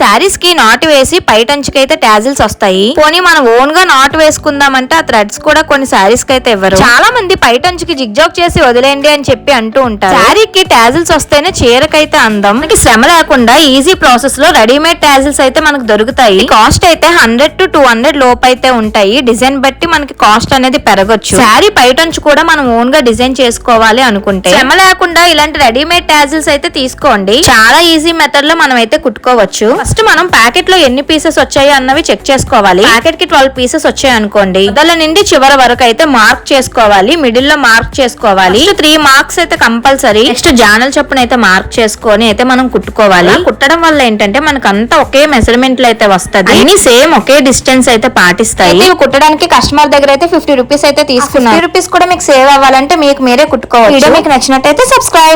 శారీస్కి నాటు వేసి పైటంచుకి అయితే టాజిల్స్ వస్తాయి. పోనీ మనం ఓన్గా నాటు వేసుకుందామంటే ఆ థ్రెడ్స్ కూడా కొన్ని శారీస్కి అయితే ఇవ్వరు. చాలా మంది పైటంచుకి జిగ్జాగ్ చేసి వదిలేండి అని చెప్పి అంటూ ఉంటారు. శారీకి టాజిల్స్ వస్తేనే చీరకైతే అందం. మనకి శ్రమ లేకుండా ఈజీ ప్రాసెస్లో రెడీమేడ్ టాజిల్స్ అయితే మనకు దొరుకుతాయి. కాస్ట్ అయితే హండ్రెడ్ టు టూ హండ్రెడ్ లోపు అయితే ఉంటాయి. డిజైన్ బట్టి మనకి కాస్ట్ అనేది పెరగొచ్చు. శారీ పైటంచు కూడా మనం ఓన్గా డిజైన్ చేసుకోవాలి అనుకుంటే. శ్రమ లేకుండా ఇలాంటి రెడీమేడ్ టాజిల్స్ అయితే తీసుకోండి. చాలా ఈజీ మెథడ్లో మనం అయితే కుట్టుకోవచ్చు. ఫస్ట్ మనం ప్యాకెట్లో ఎన్ని పీసెస్ వచ్చాయి అన్నవి చెక్ చేసుకోవాలి. ప్యాకెట్కి ట్వెల్వ్ పీసెస్ వచ్చాయి అనుకోండి. మొదల నుండి చివరి వరకు అయితే మార్క్ చేసుకోవాలి. మిడిల్లో మార్క్ చేసుకోవాలి. త్రీ మార్క్స్ అయితే కంపల్సరీ. నెక్స్ట్ జానల్ చొప్పున అయితే మార్క్ చేసుకొని అయితే మనం కుట్టుకోవాలి. కుట్టడం వల్ల ఏంటంటే మనకు అంతా ఒకే మెజర్మెంట్లో అయితే వస్తది. అన్ని సేమ్ ఒకే డిస్టెన్స్ అయితే పాటిస్తాయి. ఇవి కుట్టడానికి కస్టమర్ దగ్గర అయితే ఫిఫ్టీ రూపీస్ అయితే తీసుకున్నారు. రూపీస్ కూడా మీకు సేవ్ అవ్వాలంటే మీకు మీరే కుట్టుకోవచ్చు. వీడియో మీకు నచ్చినట్టయితే సబ్స్క్రైబ్